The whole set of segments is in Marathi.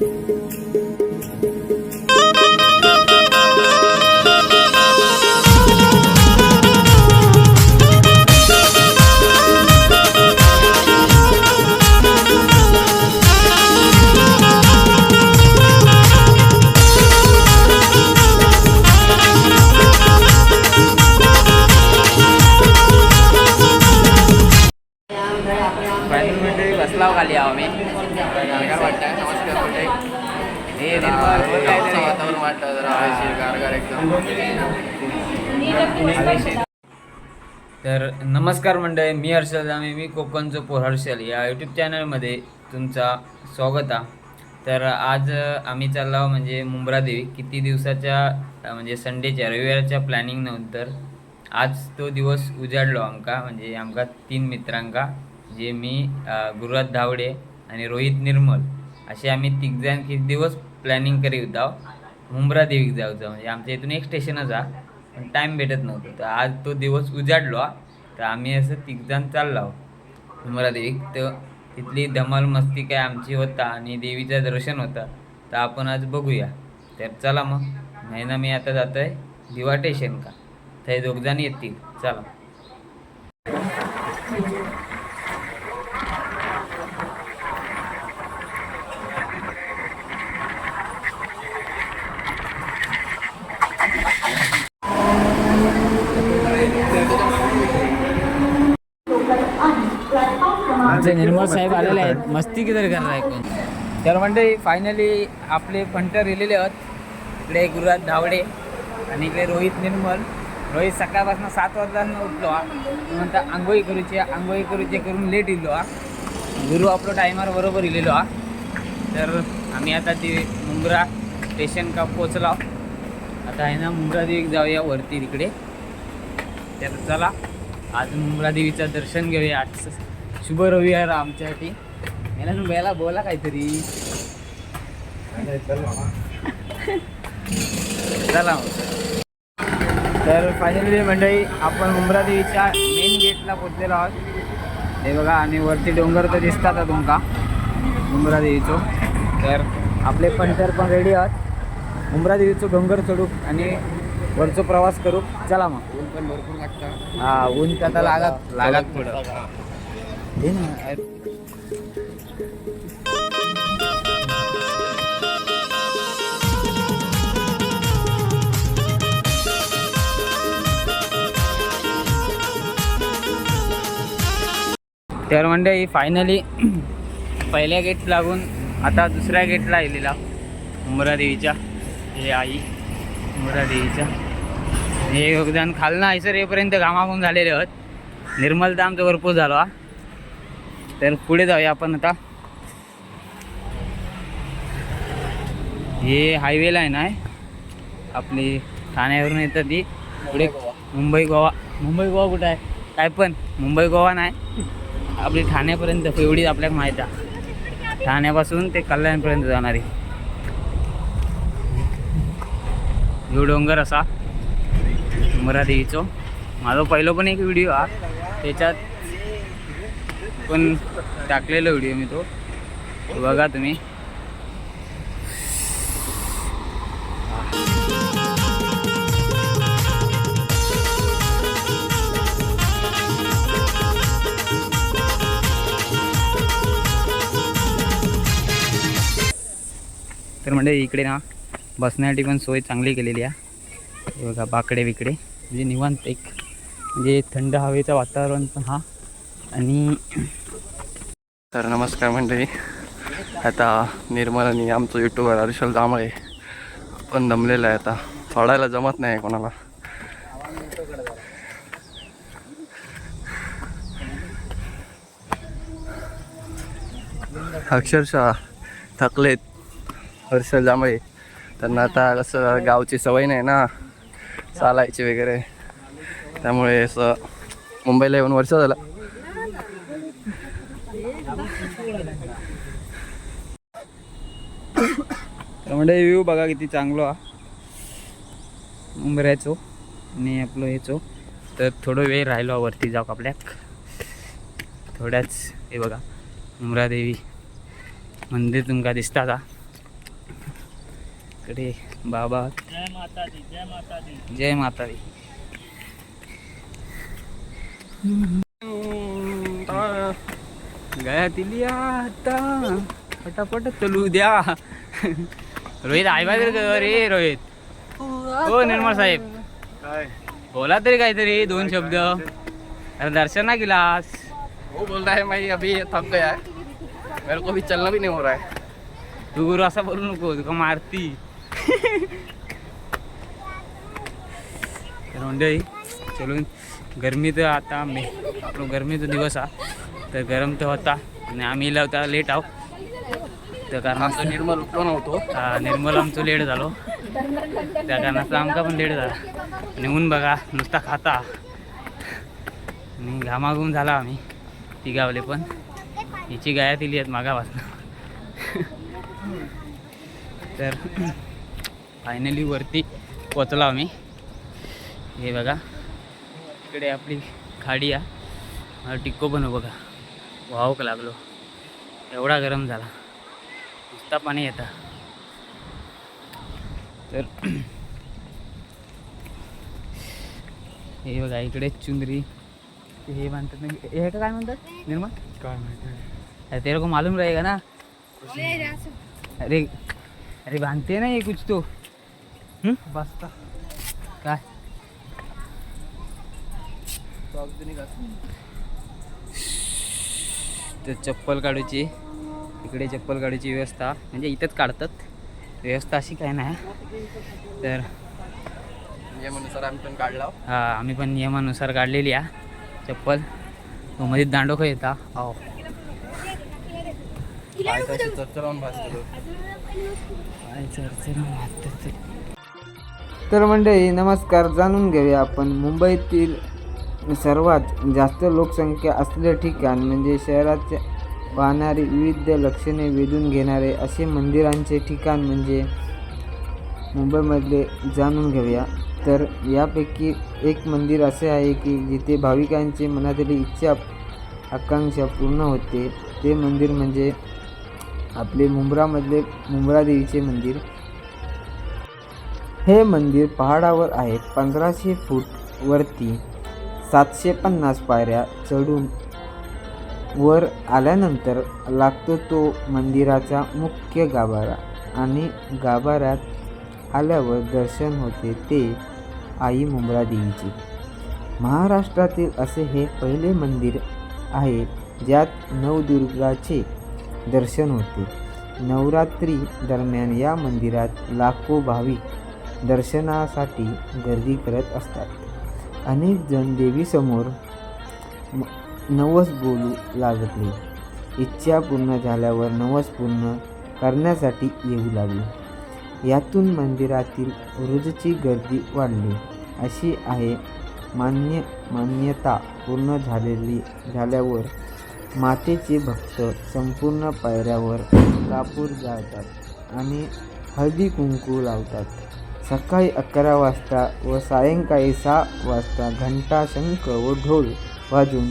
फायनल हे. वातावरण जरा हवेशीर गारगार एकदम. तर नमस्कार मंडळी मी हर्षल जामे मी कोकणचं पोर हर्षल या यूट्यूब चॅनलमध्ये तुमचा स्वागत आहे तर आज आम्ही चाललो म्हणजे मुंब्रा देवी किती दिवसाच्या म्हणजे संडेच्या रविवारच्या प्लॅनिंग नंतर आज तो दिवस उजाडलो आमका म्हणजे आमका तीन मित्रांका जे मी गुरुराज धावडे आणि रोहित निर्मल असे आम्ही तिघजण किती दिवस प्लॅनिंग करीत होतो. मुंब्रा देवीक जाऊचं म्हणजे आमच्या इथून एक स्टेशनच आहे पण टाईम भेटत नव्हतं. तर आज तो दिवस उजाडलो हा. तर आम्ही असं तिघजण चाललो. मुंब्रा देवीक. तर तिथली धमाल मस्ती काय आमची होता आणि देवीचं दर्शन होतं. तर आपण आज बघूया. तर चला मग. नाही ना मी आता जातोय दिवा स्टेशन का. थंय दोघजण येतील. चला. आमचे निर्मल साहेब आलेले आहेत. मस्ती किती करणार ऐकून तर म्हणजे फायनली आपले फंटर रिलेले आहेत. इकडे गुरुराज धावडे आणि इकडे रोहित निर्मल. रोहित सकाळपासून सात वाजता उठलो. हा नंतर आंघोळी करूची आंघोळी करूचे करून लेट इलो हा. गुरु आपलं टायमार बरोबर इलेलो हा. तर आम्ही आता ती मुंब्रा स्टेशन का पोचलो आता आहे ना मुंब्रा देवीक जाऊया वरती तिकडे तर चला आज मुंब्रा देवीचं दर्शन घेऊया. आज शुभ रविवार आमच्यासाठी. याला तू बेला बोला काहीतरी. चला. तर फायनली मंडळी आपण मुंब्रा देवीच्या मेन गेटला पोचलेलो आहोत. हे बघा आणि वरती डोंगर तर दिसतात तुमका. मुंब्रा देवीचो. तर आपले पंटर पण रेडी आहात. मुंब्रा देवीचो डोंगर चढू आणि वरचो प्रवास करू. चला मग. ऊन पण भरपूर लागतं. हा ऊन तर आता लागत लागत पुढं. हे ना अरे. तर म्हणजे फायनली पहिल्या गेट लागून आता दुसऱ्या गेटला आलेला मुरादेवीच्या हे आई मुरादेवीच्या हे योगदान खालनं आयसर येपर्यंत घामाघूम झालेले आहोत निर्मलता आमचं भरपूर झालो हा. तर पुढे जाऊया आपण आता. हे हायवेला आहे. ना आपली ठाण्यावरून येतं ती. पुढे मुंबई गोवा. मुंबई गोवा कुठं आहे? काय पण. मुंबई गोवा नाही. आपली ठाण्यापर्यंत एवढी आपल्याला माहीत आहे. ठाण्यापासून ते कल्याणपर्यंत जाणारी ह्यो डोंगर असा. देवीचो माझा पहिलं पण एक व्हिडिओ हा. त्याच्यात पण टाकलेला व्हिडिओ मी तो. बघा तुम्ही. तर म्हणजे इकडे ना बसण्यासाठी पण सोय चांगली केलेली आहे. बघा बाकडे बिकडे. म्हणजे निवांत एक म्हणजे थंड हवेचं वातावरण पण हा. आणि तर नमस्कार मंडळी. आता निर्मलानी आमचं युट्यूबर हर्षल जांभळे पण दमलेलं आहे आता. चढायला जमत नाही कोणाला. अक्षरशः थकलेत हर्षल जांभळे. त्यांना आता कसं गावची सवय नाही ना चालायची वगैरे. त्यामुळे असं मुंबईला येऊन वर्ष झालं. त्यामुळे म्हणजे व्ह्यू बघा किती चांगलो. हा उंबऱ्याचो आणि आपलं ह्याचो. तर थोडं वेळ राहिलो वरती जाऊ आपल्याक थोड्याच हे बघा उमरादेवी देवी मंदिर तुमका दिसता का? इकडे बाबा. जय माता दी जय माता दी जय माता दी गया दिली आता. फटाफट चलू द्या. रोहित आई बाय रे रोहित. हो निर्मळ साहेब. काय? बोला तरी काहीतरी दोन शब्द. अरे दर्शन ना गेलास. वो बोल रहा है मैं अभी थक गया है. मेरे को भी चलना भी नहीं हो रहा है. तू गुरु असा बोलू नको तुका मारती. मंडळी चलून. गरमी तर आता मे आपलं गरमीचा दिवस हा. तर गरम तर होता. आणि आम्ही इला होता लेट आहो. तर कारण आमचं निर्मल उठलो नव्हतो हा, निर्मल आमचं लेट झालो. त्या कारणाचं आमका पण लेट झाला. आणि ऊन बघा नुसता खाता. आणि घामाघूम झाला आम्ही तिघावले पण. हिची गाया दिली आहेत मागापासून. तर फायनली वरती पोचलो आम्ही. हे बघा इकडे आपली खाडी आहे. टिक्को पण बघा. वाहक लागलो. एवढा गरम झाला. नुसता पाणी येतं. तर हे बघा इकडे चुंदरी. हे म्हणतात ना हे का काय म्हणतात? निर्मळ काय माहिती अरे तेरे को मालूम रहेगा ना. अरे अरे बांधते ना ये कुछ तो. हम्म? बसता. काय? तर चप्पल काढूची. इकडे चप्पल काढूची व्यवस्था म्हणजे इथंच काढतात. व्यवस्था अशी काय नाही. तर नियमानुसार आम्ही पण काढला. हा आम्ही पण नियमानुसार काढलेली आहे. चप्पल. तो मध्ये दांडोखं येता हो तर मंडळी नमस्कार. जाणून घेऊया आपण. मुंबईतील सर्वात जास्त लोकसंख्या असलेले ठिकाण म्हणजे शहरात वाहणारी विविध लक्षणे वेधून घेणारे असे मंदिरांचे ठिकाण म्हणजे मुंबईमधले जाणून घेऊया. तर यापैकी एक मंदिर असे आहे की जिथे भाविकांची मनातली इच्छा आकांक्षा पूर्ण होते. ते मंदिर म्हणजे आपले मुंब्रामधले मुंब्रा देवीचे मंदिर. हे मंदिर पहाडावर आहे. पंधराशे फूट वरती सातशे पन्नास पायऱ्या चढून वर आल्यानंतर लागतो तो मंदिराचा मुख्य गाभारा आणि गाभाऱ्यात आल्यावर दर्शन होते ते आई मुंब्रा देवीचे. महाराष्ट्रातील असे हे पहिले मंदिर आहे ज्यात नवदुर्गाचे दर्शन होते. नवरात्री दरम्यान या मंदिरात लाखो भाविक दर्शनासाठी गर्दी करत असतात. अनेक जण देवीसमोर नवस बोलू लागले इच्छा पूर्ण झाल्यावर नवस पूर्ण करण्यासाठी येऊ लागले. यातून मंदिरातील रोजची गर्दी वाढली. अशी आहे मान्य मान्यता पूर्ण झालेली झाल्यावर मातेचे भक्त संपूर्ण पायऱ्यावर कापूर जाळतात आणि हळदी कुंकू लावतात. सकाळी अकरा वाजता व सायंकाळी सहा वाजता घंटा शंख व ढोल वाजून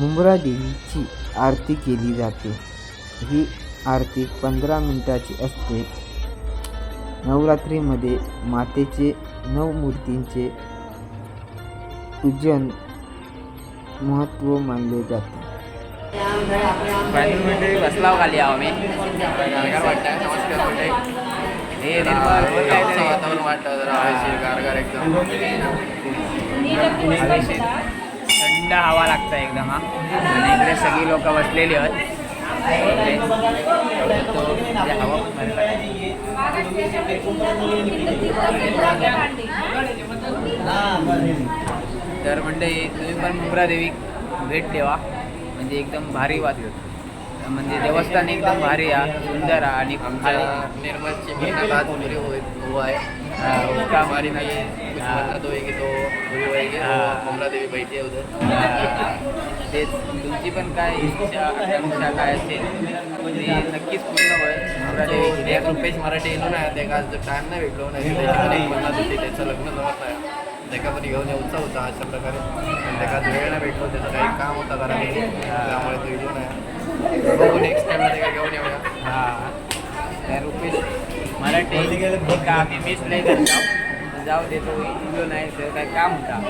मुंब्रा देवीची आरती केली जाते. ही आरती पंधरा मिनिटाची असते. नवरात्रीमध्ये मातेचे नऊ मूर्तींचे पूजन महत्त्व मानले जाते. बसलाव खाली आम्ही. वाटतं एकदम. थंड हवा लागतं एकदम हा. आणि इकडे सगळी लोक बसलेली आहेत. म्हणजे हवा तर म्हणजे तुम्ही पण मुंब्रा देवी भेट ठेवा. म्हणजे एकदम भारी वाटत. म्हणजे देवस्थान एकदम भारी आहे सुंदर आहे आणि आमच्या निर्मलची आज पूरी हो है हाँ, उसका- हमारी है. हाँ। होएगी तो पूरी होएगी। तो कमला देवी बैठी उधर. ते तुमची पण काय इच्छा आकांक्षा काय असेल? ते नक्कीच पूर्ण होईल. एक रुपेश मराठी येलो नाही. त्याका आज टाइम नाही भेटलो नाही. त्याची लग्न जमत नाही. त्याका पण घेऊन यायचा होता अशा प्रकारे. आज वेळ नाही भेटलो. त्याचं काही काम होतं घराने त्यामुळे तो येलो नाही. बघू नेक्स्ट टाइमला त्याला घेऊन येऊया. हां. तर रुपेश? मराठी. एक आम्ही मिस नाही करत आहोत. जाऊ दे तो. इलो नाही तर काय काम होता.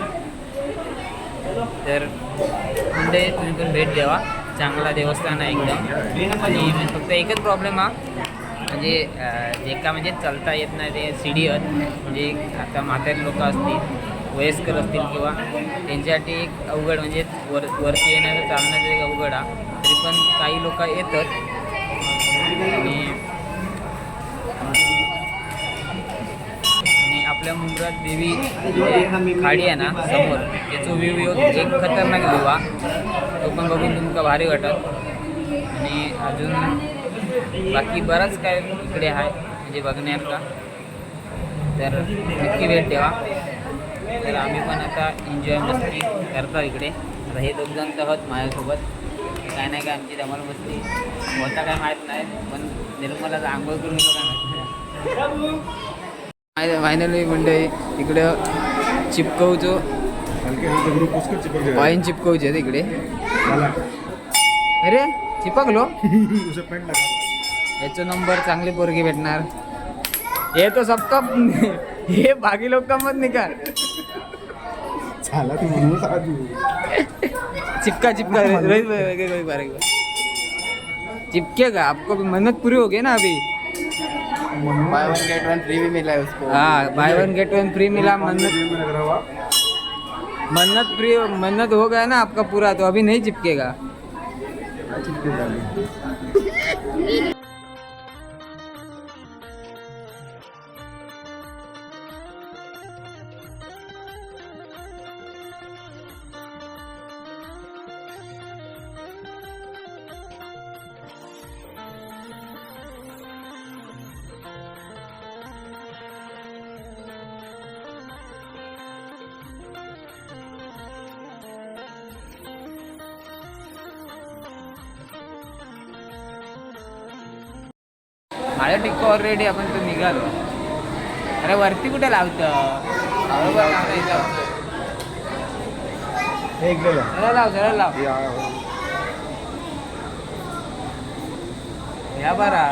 तर म्हणजे तुम्ही पण भेट द्यावा. चांगला देवस्थान आहे एकदम. आणि फक्त एकच प्रॉब्लेम हा. म्हणजे जे का म्हणजे चालता येत नाही ते सीडीवर म्हणजे आता म्हातारे लोक असतील वयस्कर असतील किंवा त्यांच्यासाठी एक अवघड म्हणजे वर वरती येण्याचं चालण्याचं एक अवघड हा. तरी पण काही लोक येतात. आणि आणि आपल्या मुंबरात देवी खाडी आहे ना समोर त्याचो व्ह्यू एक खतरनाक व्ह्यू हा. तो पण बघून तुमका भारी वाटत आणि अजून बाकी बराच काय इकडे आहे म्हणजे बघण्यात तर नक्की भेट ठेवा. तर आम्ही पण आता एन्जॉय मस्ती करतो इकडे. आता हे दोघ जण तर आहोत माझ्यासोबत. काय नाही काय आमची धमाल मस्ती होता काय माहीत नाही पण निर्मलाचा आंघोळ करून काय फायनली म्हणजे इकडं चिपकवतो. कॉईन चिपकवचे आहेत इकडे. अरे चिपकलो. याचा नंबर चांगली पोरगी भेटणार. हे तो सबका हे बाकी लोक का मत निकाल चिपका चिपका। चिपकेगा आपको भी मन्नत पूरी हो गई ना अभी। Buy one get one free भी मिला है उसको। हाँ buy one get one free मिला मन्नत। मन्नत फ्री मन्नत हो गया ना आपका पूरा तो अभी नहीं चिपकेगा। माझ्या टिक्को ऑलरेडी आपण तो निघालो. अरे वरती कुठे लावतं? लाव. लाव. या. बरा.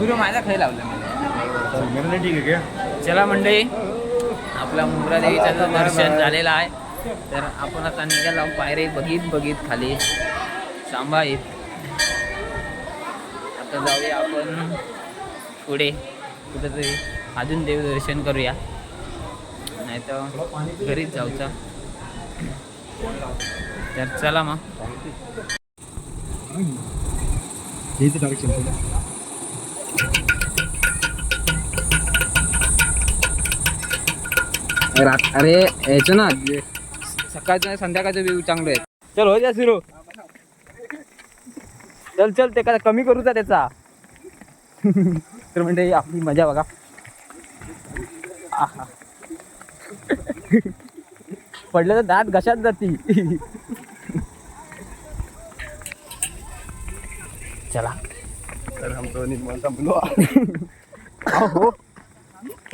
गुरु माझा खाई लावलं मला. चला मंडळी आपला मुंब्रा देवीचं दर्शन झालेलं आहे तर आपण आता निघालो पायरे बघित बघित खाली. सांभाळीत. आता जाऊया आपण पुढे. कुठंतरी अजून देवदर्शन करूया. नाही तर घरीच जाऊचा. तर चला मग. रात अरे याचं ना. सकाळचं संध्याकाळचं व्ह्यू चांगलं आहे चल हो जा सुरू चल चल ते का कमी करूचा त्याचा. तर म्हणजे आपली मजा बघा. पडलं तर दात घशात जाती चला. तर हम तो निर्मल संपलो हो.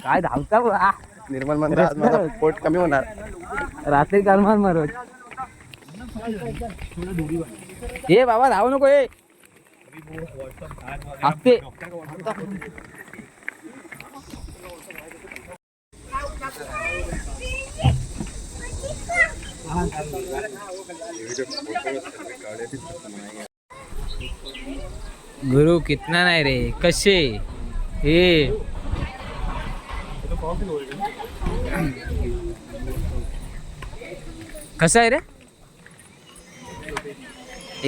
काय धावता बा निर्मल म्हणतो आज माझा पोट कमी होणार. रात्री कालमार मारत. ए बाबा धावू नको ए गुरु कितना नाही रे कसे हे कसं आहे रे?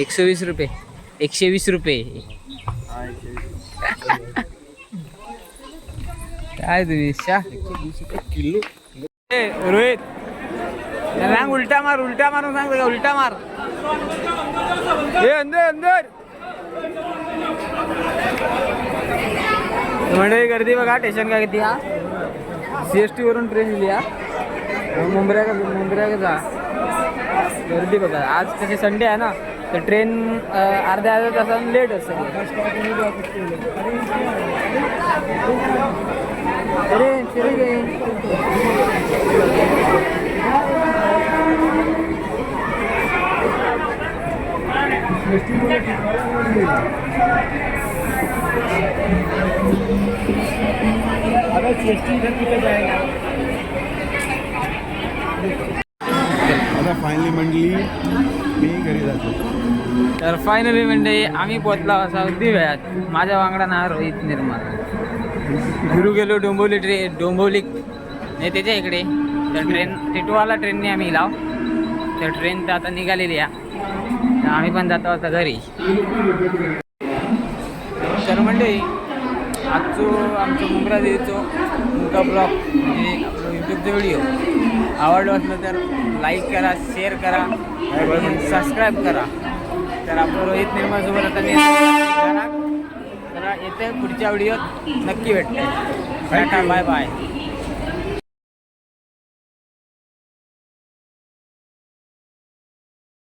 एकशे वीस रुपये एकशे वीस रुपये. काय तुम्ही शा रोहित सांग उलटा मार उलटा मारून सांग का उलटा मार. हे अंदर अंदर. म्हणजे गर्दी बघा स्टेशन का किती हा. सी एस टी वरून ट्रेन दिली हा. मुंबऱ्या का मुंबऱ्या का जा. गर्दी बघा आज कसे संडे आहे ना. तर ट्रेन अर्ध्या अर्ध्या तासानं लेट असते आता फायनली मंडली मी घरी जातो. तर फायनली म्हणजे आम्ही पोचला असा अगदी वेळात. माझ्या वांगडा ना रोहित निर्माण फिरू गेलो डोंबोली ट्रे डोंबोली नाही त्याच्या इकडे. तर ट्रेन टिटवाला ट्रेनने आम्ही लाव. तर ट्रेन तर आता निघालेली आहे. तर आम्ही पण जातो आता घरी. तर म्हणजे आजचो आमचो मुंब्रा देवीचो मुका ब्लॉग म्हणजे आपलो यूट्यूबचा व्हिडिओ आवडलो असलं तर लाईक करा शेअर करा सबस्क्राईब करा. तर आपलं रोहित निर्मळसोबत आता मी तर येते पुढच्या व्हिडिओत. नक्की भेटते बाय बाय